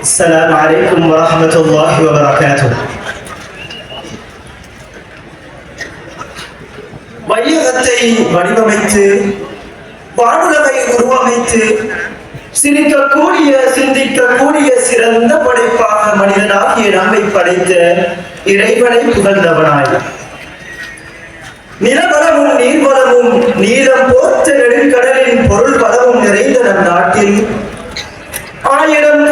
السلام عليكم ورحمة الله وبركاته வையகத்தை வடிவமைத்து வானுலகை உருவமைத்து சிரிக்கக்கூடிய சிந்திக்கக்கூடிய சிறந்த படைப்பாக மனிதனாகிய நம்மை படைத்த இறைவனை புகழ்ந்தவனாய் நிலவளமும் நீர்வளமும் நீளம் போர்த்த நெடுங்கடலின் பொருள் வளமும் நிறைந்த நம் நாட்டில் ஆயிரம் கட்சிகள்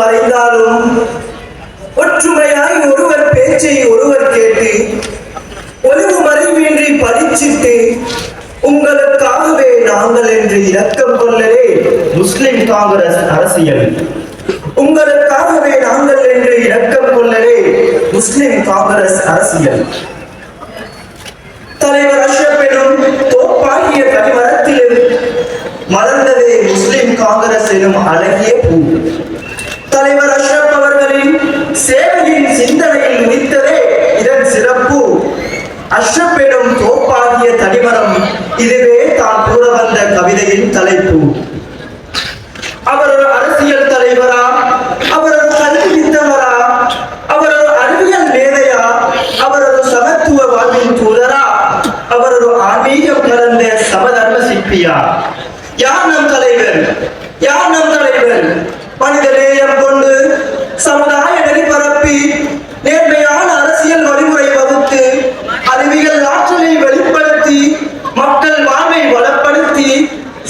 மறைந்தாலும் ஒற்றுமையாய் ஒருவர் பேச்சை ஒருவர் கேட்டு ஒளிவு மறைவின்றி பறிச்சிட்டு உங்களுக்காகவே நாங்கள் என்று இரக்கம் கொள்ளலே. முஸ்லிம் காங்கிரஸ் அரசியல். உங்களுக்காகவே நாங்கள் என்று இரக்கம் கொள்ளலே. முஸ்லிம் காங்கிரஸ் அரசியல். தலைவர் அஷ்ரப் எனும் தோப்பாகிய கனிமரத்திலும் மலர்ந்ததே முஸ்லிம் காங்கிரஸ் எனும் அழகிய பூ தலைவர் அஷ்ரப் அவர்களின் சேவையின் சிந்தனையில் உதித்ததே இதன் சிறப்பு அஷ்ரப் எனும் தோப்பாகிய தனிமரம் இதுவே தான் கூற வந்த கவிதையின் தலைப்பு அவர் ஒரு அரசியல் தலைவரா அவர் ஒரு கல்வி வித்தவரா அவர் ஒரு அறிவியல் மேதையா அவர் ஒரு சமத்துவ வாழ்வின் தூதரா அவர் ஒரு ஆன்மீகம் கலந்த இருக்கிறார் யார் நம் தலைவர்? யார் நம் தலைவர்? மனித நேயம் கொண்டு சமுதாய நெறி பரப்பி நேர்மையான அரசியல் வழிமுறை வகுத்து அறிவியல் ஆற்றலை வெளிப்படுத்தி மக்கள் வாழ்வை வளப்படுத்தி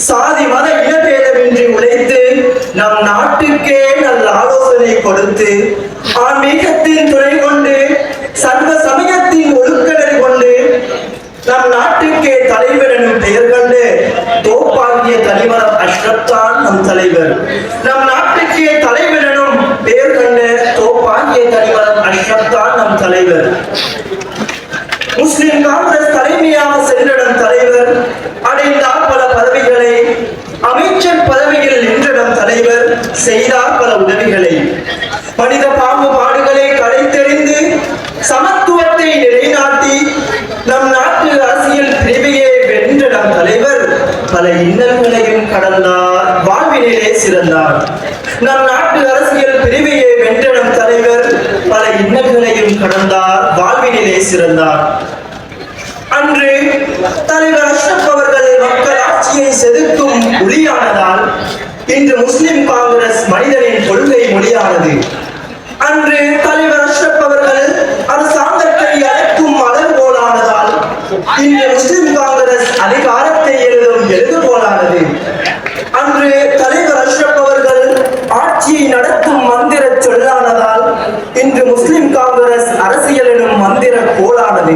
சாதி மத இனபேதமின்றி உழைத்து நம் நாட்டுக்கே நல்ல ஆலோசனை கொடுத்து ஆன்மீகத்தின் துறை கொண்டு சர்வ சமயத்தின் ஒழுக்கடை கொண்டு நம் நாட்டுக்கே தலைவர் எனும் பெயர் கண்டு தோப்பாகிய அஷ்ரப் தான் நம் தலைவர். நம் நாட்டுக்கு தலைவரிடம் பேர் கண்ட கண்டு தோப்பாகிய தலைவர் அஷ்ரப் தான் நம் தலைவர். முஸ்லிம் காங்கிரஸ் தலைமையாக சென்றிடம் தலைவர் அடைந்தார் பல பதவிகளை அமைச்சர் பதவியில் நின்றிடம் தலைவர் செய்தார் பல உதவிகளை. மனித இன்னல்களையும் கடந்தார் வாழ்வினிலே சிறந்தார். நம் நாட்டு அரசியல் பிரிவையை வென்ற தலைவர் பல இன்னல்களையும் கடந்தார் வாழ்வினிலே சிறந்தார். அன்று தலைவர் அஷ்ரப் அவர்களை மக்கள் ஆட்சியை செதுக்கும் ஒளியானதால் இன்று முஸ்லிம் காங்கிரஸ் மனிதனின் கொள்கை மொழியானது. அன்று தலைவர் அஷ்ரப் அவர்கள் அரசாங்கத்தை அழைக்கும் அளவுகோலானதால் இன்று முஸ்லிம் காங்கிரஸ் அதிகாரத்தை எழுதும் எழுதுகோலானது அன்று தலைவர் அஷ்ரப் அவர்கள் ஆட்சியை நடத்தும் மந்திர சொல்லானதால் இன்று முஸ்லிம் காங்கிரஸ் அரசியல் எனும் கோலானது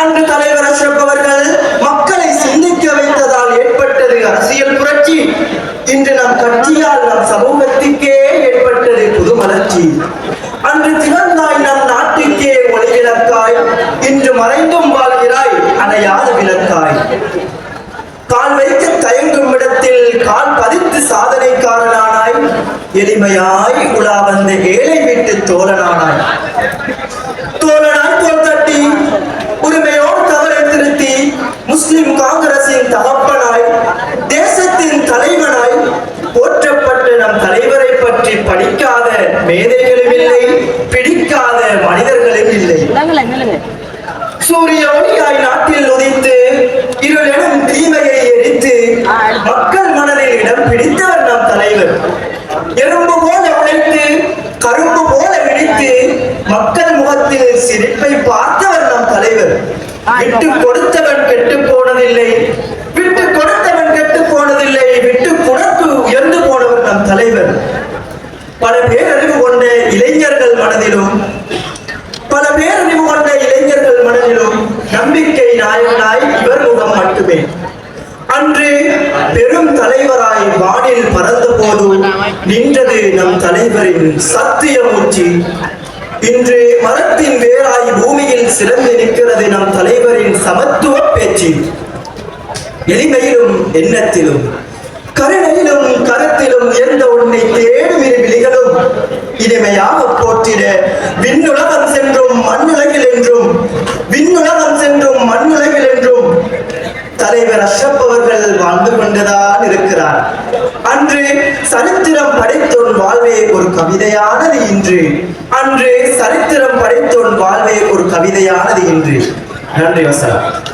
அன்று தலைவர் அஷ்ரப் அவர்கள் மக்களை சிந்திக்க வைத்ததால் ஏற்பட்டது அரசியல் புரட்சி. இன்று நம் கட்சியால் நம் சமூகத்துக்கே ஏற்பட்டது புது மலர்ச்சி. அன்று திறந்தாய் நம் நாட்டுக்கே ஒளி விளக்காய். இன்று மறைந்தும் வாழ்கிறாய் அணையாத விளக்காய். கால் வைக்க தயங்கும் இடத்தில் கால் பதித்து சாதனைக்காரனானாய். எளிமையாய் உலா வந்த ஏழை வீட்டு தோழனானாய். தோல் சிரிப்பை பார்த்தவர் நம் தலைவர். விட்டு கொடுத்தவன் கெட்டு போனதில்லை. விட்டு கொடுத்தவன் கெட்டு போனதில்லை. விட்டு கொடுத்து உயர்ந்து போனவர் நம் தலைவர். பல பேரறிவு கொண்ட இளைஞர்கள் மனதிலும் பல பேரறிவு கொண்ட இளைஞர்கள் மனதிலும் நம்பிக்கை நாயகனாய் இவர் முகம் மட்டுமே. அன்று பெரும் தலைவராய் வானில் பறந்த போது நின்றது நம் தலைவரின் சத்திய மூச்சு இன்று மரத்தின் வேராய் பூமியில் சிறந்து நிற்கிறது நம் தலைவரின் சமத்துவ பேச்சு. எளிமையிலும் எண்ணத்திலும் கருணையிலும் கருத்திலும் எந்த உன்னை தேடும் இரு விழிகளும் இனிமையாக போற்றிட. விண்ணுலகம் சென்றும் மண்ணுலகில் என்றும் விண்ணுலகம் சென்றும் மண்ணுலகில் என்றும் தலைவர் அஷ்ரப் அவர்கள் வாழ்ந்து கொண்டுதான் இருக்கிறார். அன்று சரித்திரம் படை கவிதையானது இன்று. அன்று படைத்தோன் வாழ்வே ஒரு கவிதையானது இன்று நன்றி வசனம்.